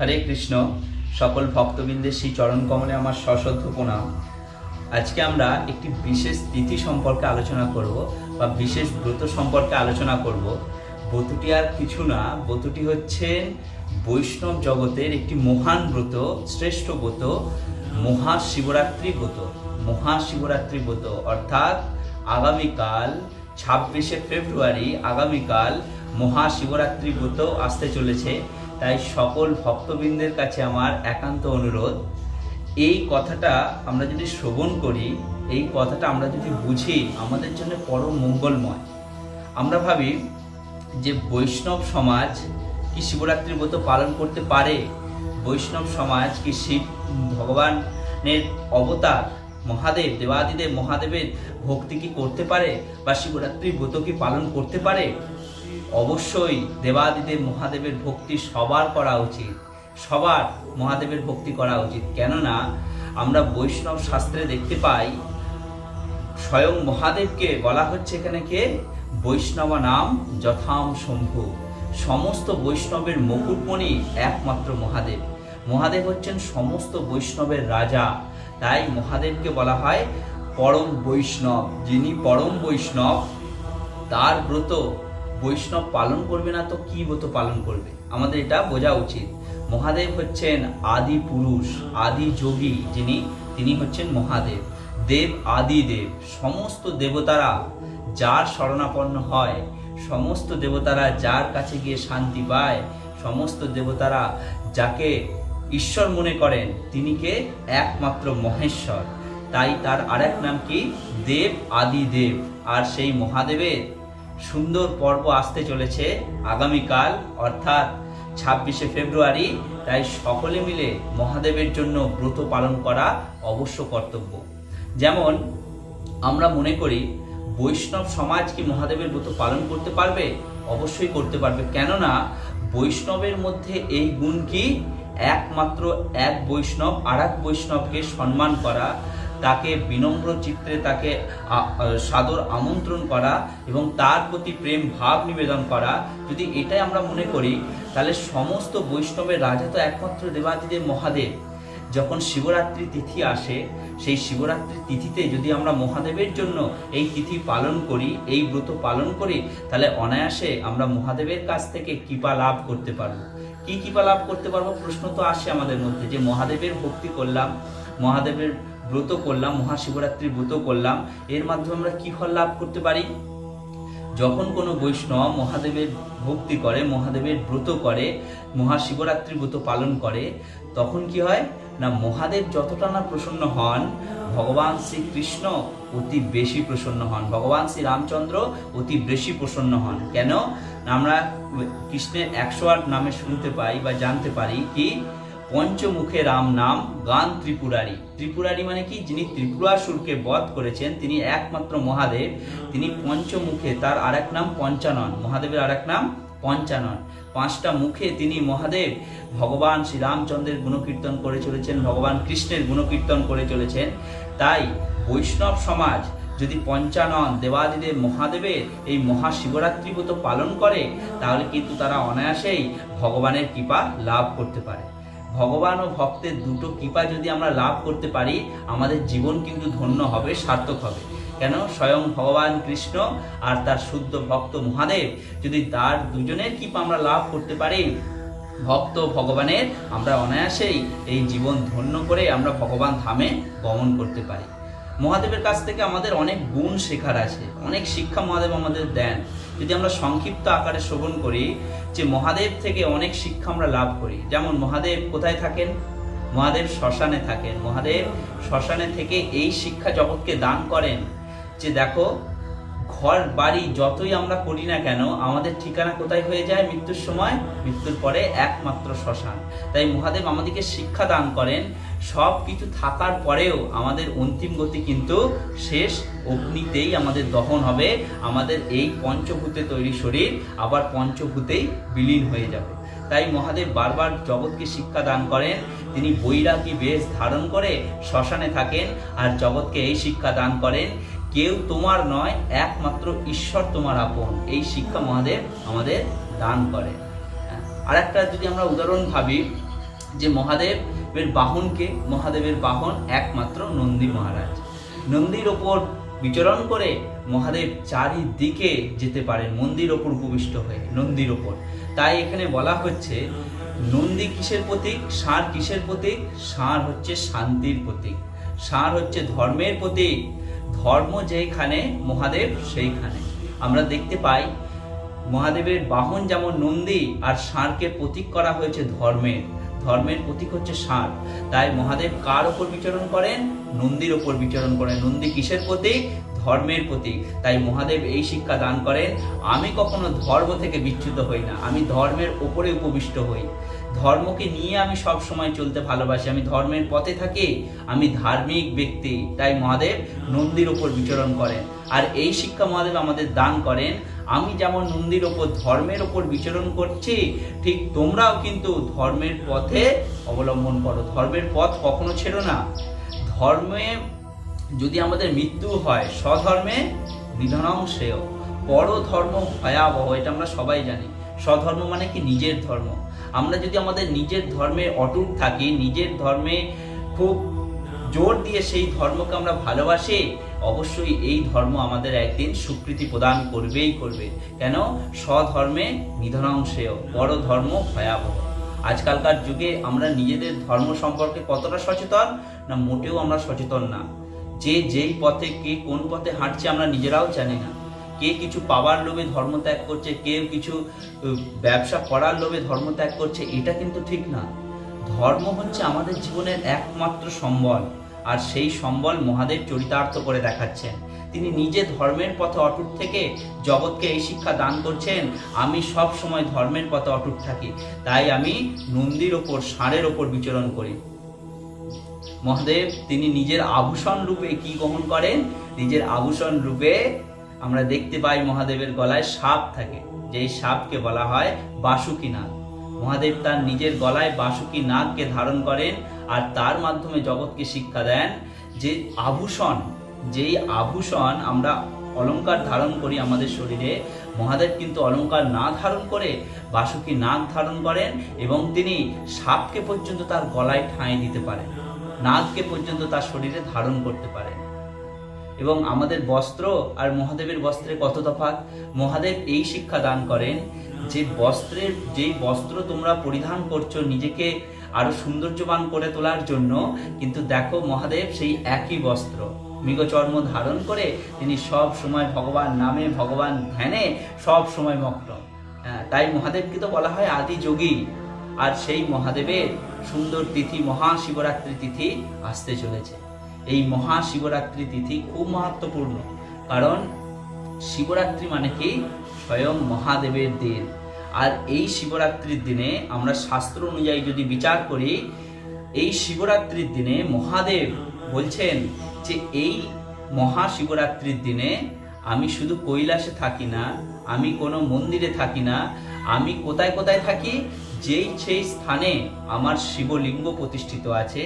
হরে কৃষ্ণ, সকল ভক্তবৃন্দের সেই চরণ কমলে আমার সশ্রদ্ধ প্রণাম। আজকে আমরা একটি বিশেষ তিথি সম্পর্কে আলোচনা করব বা বিশেষ ব্রত সম্পর্কে আলোচনা করব। ব্রতটি আর কিছু না, ব্রতটি হচ্ছেন বৈষ্ণব জগতের একটি মহান ব্রত, শ্রেষ্ঠ ব্রত, মহাশিবরাত্রি ব্রত মহাশিবরাত্রি ব্রত। অর্থাৎ আগামীকাল ছাব্বিশে ফেব্রুয়ারি, আগামীকাল মহাশিবরাত্রি ব্রত আসতে চলেছে। তাই সকল ভক্তবৃন্দের কাছে আমার একান্ত অনুরোধ, এই কথাটা আমরা যদি শ্রবণ করি, এই কথাটা আমরা যদি বুঝি, আমাদের জন্য পরম মঙ্গলময়। আমরা ভাবি যে বৈষ্ণব সমাজ কি শিবরাত্রির ব্রত পালন করতে পারে? বৈষ্ণব সমাজ কি শিব ভগবানের অবতার? মহাদেব, দেবাদিদেব, মহাদেবের ভক্তি কি করতে পারে বা শিবরাত্রি ব্রত কি পালন করতে পারে? অবশ্যই দেবাদিদেব, মহাদেবের ভক্তি সবার করা উচিত। সবার মহাদেবের ভক্তি করা উচিত। কেননা, আমরা বৈষ্ণব শাস্ত্রে দেখতে পাই, স্বয়ং মহাদেবকে বলা হচ্ছে এখানে কে? বৈষ্ণব নাম যথাম শম্ভু। সমস্ত বৈষ্ণবের মুকুটমণি একমাত্র মহাদেব। মহাদেব হচ্ছেন সমস্ত বৈষ্ণবের রাজা। তাই মহাদেবকে বলা হয় পরম বৈষ্ণব। যিনি পরম বৈষ্ণব, তার ব্রত বৈষ্ণব পালন করবে না, তো কি ব্রত পালন করবে? আমাদের এটা বোঝা উচিত। মহাদেব হচ্ছেন আদি পুরুষ, আদি যোগী যিনি, তিনি হচ্ছেন মহাদেব। দেব আদি দেব। সমস্ত দেবতারা যার শরণাপন্ন হয়, সমস্ত দেবতারা যার কাছে গিয়ে শান্তি পায়, সমস্ত দেবতারা যাকে ঈশ্বর মনে করেন, তিনি কে? একমাত্র মহেশ্বর। তাই তার আরেক নাম কি? দেব আদি দেব আর সেই মহাদেবের সুন্দর পর্ব আসতে চলেছে আগামীকাল, অর্থাৎ ছাব্বিশে ফেব্রুয়ারি। তাই সকলে মিলে মহাদেবের জন্য ব্রত পালন করা অবশ্য কর্তব্য। যেমন আমরা মনে করি, বৈষ্ণব সমাজ কি মহাদেবের ব্রত পালন করতে পারবে? অবশ্যই করতে পারবে। কেননা বৈষ্ণবের মধ্যে এই গুণ কি? একমাত্র এক বৈষ্ণব আর এক বৈষ্ণবকে সম্মান করা, তাকে বিনম্র চিত্রে তাকে সাদর আমন্ত্রণ করা এবং তার প্রতি প্রেম ভাব নিবেদন করা। যদি এটাই আমরা মনে করি, তাহলে সমস্ত বৈষ্ণবের রাজা তো একমাত্র দেবাদিদেব মহাদেব। যখন শিবরাত্রি তিথি আসে, সেই শিবরাত্রি তিথিতে যদি আমরা মহাদেবের জন্য এই তিথি পালন করি, এই ব্রত পালন করি, তাহলে অনায়াসে আমরা মহাদেবের কাছ থেকে কৃপা লাভ করতে পারব। কি কৃপা লাভ করতে পারব? প্রশ্ন তো আসে আমাদের মধ্যে যে মহাদেবের ভক্তি করলাম, মহাদেবের ব্রত করলাম মহাশিবরাত্রির ব্রত করলাম, এর মাধ্যমে আমরা কি ফল লাভ করতে পারি? যখন কোনো বৈষ্ণব মহাদেবের ভক্তি করে, মহাদেবের ব্রত করে, মহাশিবরাত্রি ব্রত পালন করে, তখন কি হয়? না, মহাদেব যতটা না প্রসন্ন হন, ভগবান শ্রীকৃষ্ণ অতি বেশি প্রসন্ন হন। ভগবান শ্রী রামচন্দ্র অতি বেশি প্রসন্ন হন। কেন? আমরা কৃষ্ণের একশো আট নামে শুনতে পাই বা জানতে পারি কি, পঞ্চমুখে রাম নাম গান ত্রিপুরারি। ত্রিপুরারি মানে কি? যিনি ত্রিপুরাসুরকে বধ করেছেন, তিনি একমাত্র মহাদেব। তিনি পঞ্চমুখে, তার আরেক নাম পঞ্চানন। মহাদেবের আরেক নাম পঞ্চানন। পাঁচটা মুখে তিনি মহাদেব। ভগবান শ্রীরামচন্দ্রের গুণকীর্তন করে চলেছেন, ভগবান কৃষ্ণের গুণকীর্তন করে চলেছেন। তাই বৈষ্ণব সমাজ যদি পঞ্চানন দেবাদিদেব মহাদেবের এই মহাশিবরাত্রি ব্রত পালন করে, তাহলে কিন্তু তারা অনায়াসেই ভগবানের কৃপা লাভ করতে পারে। ভগবান ও ভক্তের দুটো কৃপা যদি আমরা লাভ করতে পারি, আমাদের জীবন কিন্তু ধন্য হবে, সার্থক হবে। কেন? স্বয়ং ভগবান কৃষ্ণ আর তার শুদ্ধ ভক্ত মহাদেব যদি তার দুজনের কৃপা আমরা লাভ করতে পারি ভক্ত ভগবানের আমরা অনায়াসেই এই জীবন ধন্য করে আমরা ভগবান ধামে গমন করতে পারি। মহাদেবের কাছ থেকে আমাদের অনেক গুণ শেখার আছে, অনেক শিক্ষা মহাদেব আমাদের দেন। যদি আমরা সংক্ষিপ্ত আকারে শ্রবণ করি যে মহাদেব থেকে অনেক শিক্ষা আমরা লাভ করি। যেমন মহাদেব কোথায় থাকেন? মহাদেব শ্মশানে থাকেন। মহাদেব শ্মশানে থেকে এই শিক্ষা জগৎকে দান করেন যে দেখো ঘর, বাড়ি যতই আমরা করি না কেন, আমাদের ঠিকানা কোথায় হয়ে যায়? মৃত্যুর সময়, মৃত্যুর পরে একমাত্র শ্মশান। তাই মহাদেব আমাদেরকে শিক্ষা দান করেন সব কিছু থাকার পরেও আমাদের অন্তিম গতি কিন্তু শেষ। অগ্নিতেই আমাদের দহন হবে, আমাদের এই পঞ্চভূতে তৈরি শরীর আবার পঞ্চভূতেই বিলীন হয়ে যাবে। তাই মহাদেব বারবার জগৎকে শিক্ষা দান করেন, তিনি বৈরাগী বেশ ধারণ করে শ্মশানে থাকেন আর জগৎকে এই শিক্ষা দান করেন কেউ তোমার নয়, একমাত্র ঈশ্বর তোমার আপন। এই শিক্ষা মহাদেব আমাদের দান করে। আর একটা যদি আমরা উদাহরণ ভাবি, যে মহাদেবের বাহনকে, মহাদেবের বাহন একমাত্র নন্দী মহারাজ। নন্দীর ওপর বিচরণ করে মহাদেব চারিদিকে যেতে পারেন, মন্দির ওপর উপবিষ্ট হয়ে, নন্দীর ওপর। তাই এখানে বলা হচ্ছে, নন্দী কিসের প্রতীক ষাঁড় কিসের প্রতীক? ষাঁড় হচ্ছে শান্তির প্রতীক। ষাঁড় হচ্ছে ধর্মের প্রতীক। ধর্ম যেখানে মহাদেব সেইখানে। আমরা দেখতে পাই, মহাদেবের বাহন যেমন নন্দী আর ষাঁড়কে প্রতীক করা হয়েছে ধর্মের। ধর্মের প্রতীক হচ্ছে ষাঁড়। তাই মহাদেব কার ওপর বিচরণ করেন? নন্দীর ওপর বিচরণ করেন। নন্দী কিসের প্রতীক? ধর্মের প্রতীক। তাই মহাদেব এই শিক্ষা দান করেন, আমি কখনো ধর্ম থেকে বিচ্যুত হই না। আমি ধর্মের ওপরে উপবিষ্ট হই। ধর্মকে নিয়ে আমি সব সময় চলতে ভালোবাসি। আমি ধর্মের পথে থাকি, আমি ধার্মিক ব্যক্তি, তাই মহাদেব নন্দীর ওপর বিচরণ করেন। আর এই শিক্ষা মহাদেব আমাদের দান করেন। আমি যেমন নন্দীর ওপর ধর্মের ওপর বিচরণ করছি, ঠিক তোমরাও কিন্তু ধর্মের পথে অবলম্বন করো। ধর্মের পথ কখনো ছেড়ো না। ধর্মে যদি আমাদের মৃত্যু হয়, স্বধর্মে নিধনং শ্রেয়। বড় ধর্ম ভয়াবহ, এটা আমরা সবাই জানি। স্বধর্ম মানে কি? নিজের ধর্ম। আমরা যদি আমাদের নিজের ধর্মে অটুট থাকি, নিজের ধর্মে খুব জোর দিয়ে সেই ধর্মকে আমরা ভালোবাসি, অবশ্যই এই ধর্ম আমাদের একদিন স্বীকৃতি প্রদান করবেই করবে। কেন? স্বধর্মে নিধনাংশেয়, বড় ধর্ম ভয়াবহ। আজকালকার যুগে আমরা নিজেদের ধর্ম সম্পর্কে কতটা সচেতন? না, মোটেও আমরা সচেতন না। যে যেই পথে কে কোন পথে হাঁটছে আমরা নিজেরাও জানি না। কে কিছু পাওয়ার লোভে ধর্ম ত্যাগ করছে কেউ কিছু ব্যবসা করার লোভে ধর্ম ত্যাগ করছে, এটা কিন্তু ঠিক না। ধর্ম হচ্ছে আমাদের জীবনের একমাত্র সম্বল, আর সেই সম্বল মহাদেব চরিতার্থ করে দেখাচ্ছেন। তিনি নিজে ধর্মের পথে অটুট থেকে জগৎকে এই শিক্ষা দান করছেন, আমি সব সময় ধর্মের পথে অটুট থাকি, তাই আমি নন্দীর ওপর, ষাঁড়ের ওপর বিচরণ করি। মহাদেব, তিনি নিজের আভূষণ রূপে কি গ্রহণ করেন? নিজের আভূষণ রূপে আমরা দেখতে পাই মহাদেবের গলায় সাপ থাকে, যেই সাপকে বলা হয় বাসুকী নাগ মহাদেব তার নিজের গলায় বাসুকী নাগকে ধারণ করেন আর তার মাধ্যমে জগৎকে শিক্ষা দেন যে আভূষণ, যেই আভূষণ আমরা অলঙ্কার ধারণ করি আমাদের শরীরে, মহাদেব কিন্তু অলংকার না ধারণ করে বাসুকী নাগ ধারণ করেন এবং তিনি সাপকে পর্যন্ত তার গলায় ঠাঁই দিতে পারেন, নাগকে পর্যন্ত তার শরীরে ধারণ করতে পারেন। এবং আমাদের বস্ত্র আর মহাদেবের বস্ত্রে কত তফাৎ? মহাদেব এই শিক্ষা দান করেন যে বস্ত্রের যেই বস্ত্র তোমরা পরিধান করছ নিজেকে আরও সৌন্দর্যবান করে তোলার জন্য কিন্তু দেখো মহাদেব সেই একই বস্ত্র। মৃগচর্ম ধারণ করে তিনি সব সময় ভগবান নামে ভগবান ধ্যানে সব সময় মগ্ন। হ্যাঁ, তাই মহাদেবকে তো বলা হয় আদি যোগী। আর সেই মহাদেবের সুন্দর তিথি মহাশিবরাত্রি তিথি আসতে চলেছে। এই মহাশিবরাত্রি তিথি খুব মাহাত্মপূর্ণ। কারণ শিবরাত্রি মানে কি? স্বয়ং মহাদেবের দিন। আর এই শিবরাত্রির দিনে আমরা শাস্ত্র অনুযায়ী যদি বিচার করি, এই শিবরাত্রির দিনে মহাদেব বলছেন যে, এই মহাশিবরাত্রির দিনে আমি শুধু কৈলাসে থাকি না, আমি কোনো মন্দিরে থাকি না, আমি কোথায় কোথায় থাকি? যেই সেই স্থানে আমার শিবলিঙ্গ প্রতিষ্ঠিত আছে,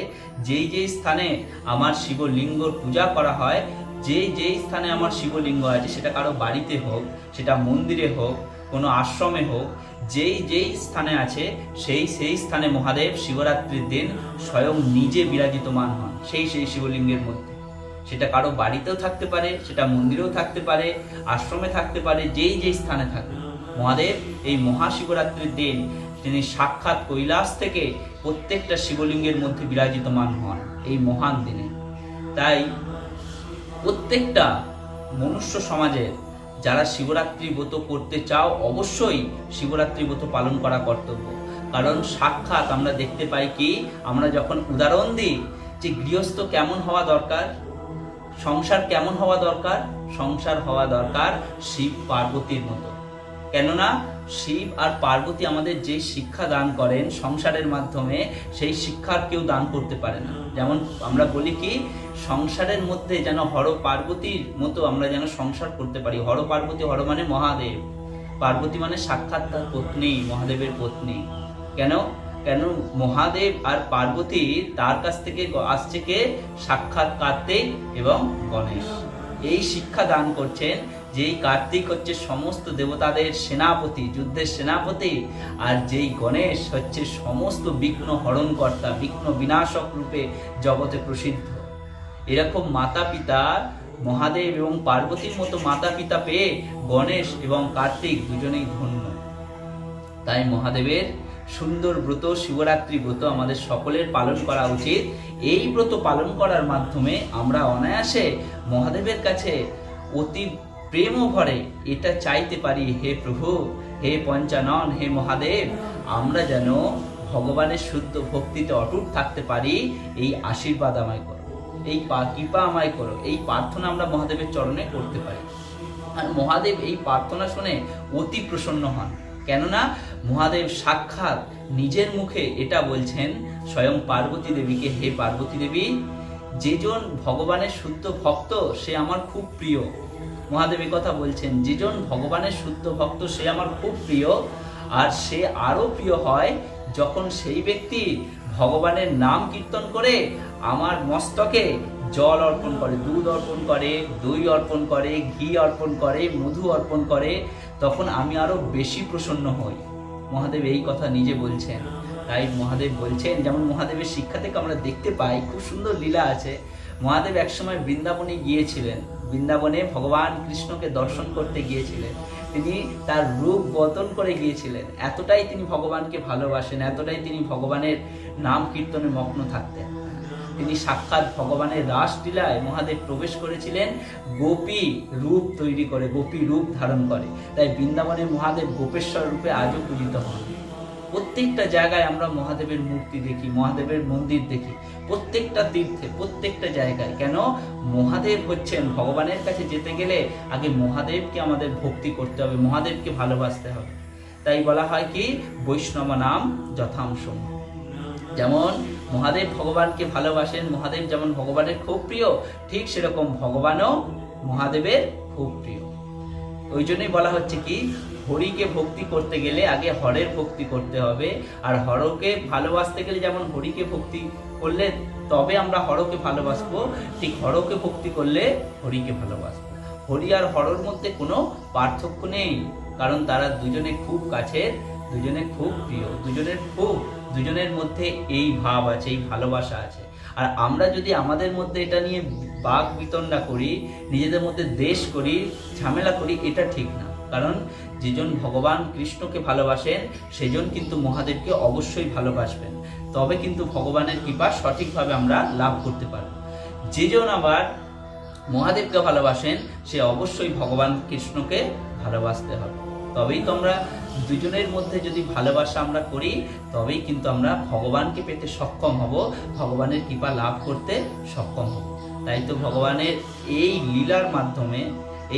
যেই যেই স্থানে আমার শিবলিঙ্গর পূজা করা হয়, যেই যেই স্থানে আমার শিবলিঙ্গ আছে, সেটা কারও বাড়িতে হোক, সেটা মন্দিরে হোক, কোনো আশ্রমে হোক, যেই যেই স্থানে আছে, সেই সেই স্থানে মহাদেব শিবরাত্রির দিন স্বয়ং নিজে বিরাজিতমান হন, সেই সেই শিবলিঙ্গের মধ্যে। সেটা কারও বাড়িতেও থাকতে পারে, সেটা মন্দিরেও থাকতে পারে, আশ্রমে থাকতে পারে, যেই যেই স্থানে থাকে মহাদেব এই মহাশিবরাত্রির দিন তিনি সাক্ষাৎ কৈলাস থেকে প্রত্যেকটা শিবলিঙ্গের মধ্যে বিরাজিতমান হন এই মহান দিনে তাই প্রত্যেকটা মনুষ্য সমাজের যারা শিবরাত্রি ব্রত করতে চাও, অবশ্যই শিবরাত্রি ব্রত পালন করা কর্তব্য। কারণ সাক্ষাৎ আমরা দেখতে পাই কি, আমরা যখন উদাহরণ দিই যে গৃহস্থ কেমন হওয়া দরকার, সংসার কেমন হওয়া দরকার, সংসার হওয়া দরকার শিব পার্বতীর মতো। কেননা শিব আর পার্বতী আমাদের যে শিক্ষা দান করেন সংসারের মাধ্যমে, সেই শিক্ষার কেউ দান করতে পারে না। যেমন আমরা বলি কি, সংসারের মধ্যে যেন হর পার্বতীর মতো আমরা যেন সংসার করতে পারি। হর পার্বতী, হর মানে মহাদেব। পার্বতী মানে সাক্ষাৎ তার পত্নী, মহাদেবের পত্নী। কেন? কেন মহাদেব আর পার্বতী তার কাছ থেকে আসছে কে? সাক্ষাৎ কার্তিক এবং গণেশ। এই শিক্ষা দান করছেন যে এই কার্তিক হচ্ছে সমস্ত দেবতাদের সেনাপতি, যুদ্ধের সেনাপতি, আর যেই গণেশ হচ্ছে সমস্ত বিঘ্ন হরণকর্তা, বিঘ্ন বিনাশক রূপে জগতে প্রসিদ্ধ। এরকম মাতা পিতা মহাদেব এবং পার্বতীর মতো মাতা পিতা পেয়ে গণেশ এবং কার্তিক দুজনেই ধন্য। তাই মহাদেবের সুন্দর ব্রত, শিবরাত্রি ব্রত আমাদের সকলের পালন করা উচিত। এই ব্রত পালন করার মাধ্যমে আমরা অনায়াসে মহাদেবের কাছে অতি প্রেম ভরে, এটা চাইতে পারি হে প্রভু, হে পঞ্চানন, হে মহাদেব, আমরা যেন ভগবানের শুদ্ধ ভক্তিতে অটুট থাকতে পারি, এই আশীর্বাদ আমায় করো, এই কৃপা আমায় করো, এই প্রার্থনা আমরা মহাদেবের চরণে করতে পারি। আর মহাদেব এই প্রার্থনা শুনে অতি প্রসন্ন হন, কেননা মহাদেব সাক্ষাৎ নিজের মুখে এটা বলছেন, স্বয়ং পার্বতী দেবীকে, হে পার্বতী দেবী যেজন ভগবানের শুদ্ধ ভক্ত, সে আমার খুব প্রিয়। মহাদেব কথা বলছেন যেজন ভগবানের শুদ্ধ ভক্ত, সে আমার খুব প্রিয়। আর সে আরও প্রিয় হয় যখন সেই ব্যক্তি ভগবানের নাম কীর্তন করে আমার মস্তকে জল অর্পণ করে, দুধ অর্পণ করে, দই অর্পণ করে, ঘি অর্পণ করে, মধু অর্পণ করে, তখন আমি আরও বেশি প্রসন্ন হই। মহাদেব এই কথা নিজে বলছেন। তাই মহাদেব বলছেন, যেমন মহাদেবের শিক্ষা থেকে আমরা দেখতে পাই, খুব সুন্দর লীলা আছে। মহাদেব একসময় বৃন্দাবনে গিয়েছিলেন। বৃন্দাবনে ভগবান কৃষ্ণকে দর্শন করতে গিয়েছিলেন। তিনি তার রূপ বদন করে গিয়েছিলেন। এতটাই তিনি ভগবানকে ভালোবাসেন, এতটাই তিনি ভগবানের নাম কীর্তনে মগ্ন থাকতেন। তিনি সাক্ষাৎ ভগবানের রাসলীলায় মহাদেব প্রবেশ করেছিলেন, গোপী রূপ তৈরি করে, গোপী রূপ ধারণ করে। তাই বৃন্দাবনে মহাদেব গোপেশ্বর রূপে আজও পূজিত হন। প্রত্যেকটা জায়গায় আমরা মহাদেবের মূর্তি দেখি, মহাদেবের মন্দির দেখি, প্রত্যেকটা তীর্থে, প্রত্যেকটা জায়গায়। কেন? মহাদেব হচ্ছেন ভগবানের কাছে যেতে গেলে আগে মহাদেবকে আমাদের ভক্তি করতে হবে, মহাদেবকে ভালোবাসতে হবে। তাই বলা হয় কি? বৈষ্ণব নাম যথাংশ যেমন মহাদেব ভগবানকে ভালোবাসেন, মহাদেব যেমন ভগবানের খুব প্রিয়, ঠিক সেরকম ভগবানও মহাদেবের খুব প্রিয়। ওই জন্যই বলা হচ্ছে কি? হরিকে ভক্তি করতে গেলে আগে হরের ভক্তি করতে হবে। আর হরকে ভালোবাসতে গেলে যেমন হরিকে ভক্তি করলে, তবে আমরা হরকে ভালোবাসবো। ঠিক হরকে ভক্তি করলে হরিকে ভালোবাসবো। হরি আর হরর মধ্যে কোনো পার্থক্য নেই। কারণ তারা দুজনে খুব কাছের, দুজনে খুব প্রিয়, দুজনের খুব, দুজনের মধ্যে এই ভাব আছে, এই ভালোবাসা আছে। আর আমরা যদি আমাদের মধ্যে এটা নিয়ে বাক বিতণ্ডা করি, নিজেদের মধ্যে দেশ করি, ঝামেলা করি, এটা ঠিক না। কারণ যেজন ভগবান কৃষ্ণকে ভালোবাসেন, সেজন কিন্তু মহাদেবকে অবশ্যই ভালোবাসবেন। তবে কিন্তু ভগবানের কৃপা সঠিকভাবে আমরা লাভ করতে পারব। যেজন আবার মহাদেবকে ভালোবাসেন, সে অবশ্যই ভগবান কৃষ্ণকে ভালোবাসতে হবে। তবেই তো আমরা দুজনের মধ্যে যদি ভালোবাসা আমরা করি, তবেই কিন্তু আমরা ভগবানকে পেতে সক্ষম হব, ভগবানের কৃপা লাভ করতে সক্ষম হব। তাই তো ভগবানের এই লীলার মাধ্যমে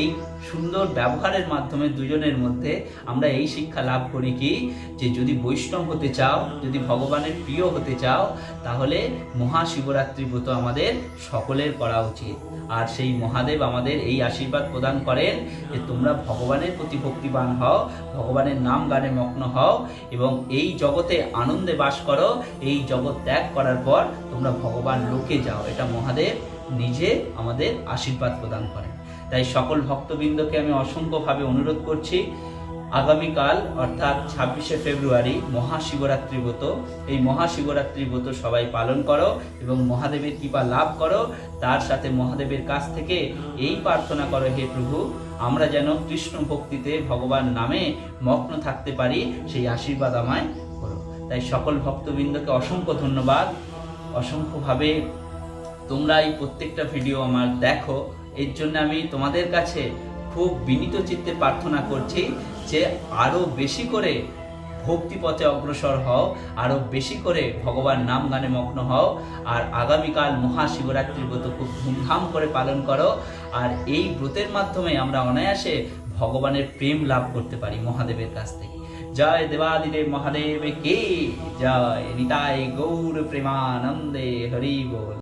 এই সুন্দর ব্যবহারের মাধ্যমে দুজনের মধ্যে আমরা এই শিক্ষা লাভ করি কি, যে যদি বৈষ্ণব হতে চাও, যদি ভগবানের প্রিয় হতে চাও, তাহলে মহাশিবরাত্রি ব্রত আমাদের সকলের করা উচিত। আর সেই মহাদেব আমাদের এই আশীর্বাদ প্রদান করেন যে তোমরা ভগবানের প্রতি ভক্তিবান হও, ভগবানের নাম গানে মগ্ন হও এবং এই জগতে আনন্দে বাস করো, এই জগৎ ত্যাগ করার পর তোমরা ভগবান লোকে যাও। এটা মহাদেব নিজে আমাদের আশীর্বাদ প্রদান করেন। তাই সকল ভক্তবৃন্দকে আমি অসংখ্যভাবে অনুরোধ করছি, আগামীকাল, অর্থাৎ ছাব্বিশে ফেব্রুয়ারি মহাশিবরাত্রি ব্রত। এই মহাশিবরাত্রি ব্রত সবাই পালন করো এবং মহাদেবের কৃপা লাভ করো। তার সাথে মহাদেবের কাছ থেকে এই প্রার্থনা করো, হে প্রভু, আমরা যেন কৃষ্ণ ভক্তিতে ভগবান নামে মগ্ন থাকতে পারি, সেই আশীর্বাদ আমায় করো। তাই সকল ভক্তবৃন্দকে অসংখ্য ধন্যবাদ। অসংখ্যভাবে তোমরা এই প্রত্যেকটা ভিডিও আমার দেখো। এর জন্য আমি তোমাদের কাছে খুব বিনীত চিত্তে প্রার্থনা করছি যে আরও বেশি করে ভক্তি পথে অগ্রসর হও, আরও বেশি করে ভগবান নাম গানে মগ্ন হও, আর আগামীকাল মহাশিবরাত্রির ব্রত খুব ধুমধাম করে পালন করো, আর এই ব্রতের মাধ্যমে আমরা অনায়াসে ভগবানের প্রেম লাভ করতে পারি মহাদেবের কাছ থেকে। জয় দেবাদিদেব মহাদেব কে, জয় নিতাই গৌর প্রেমানন্দে হরি বল।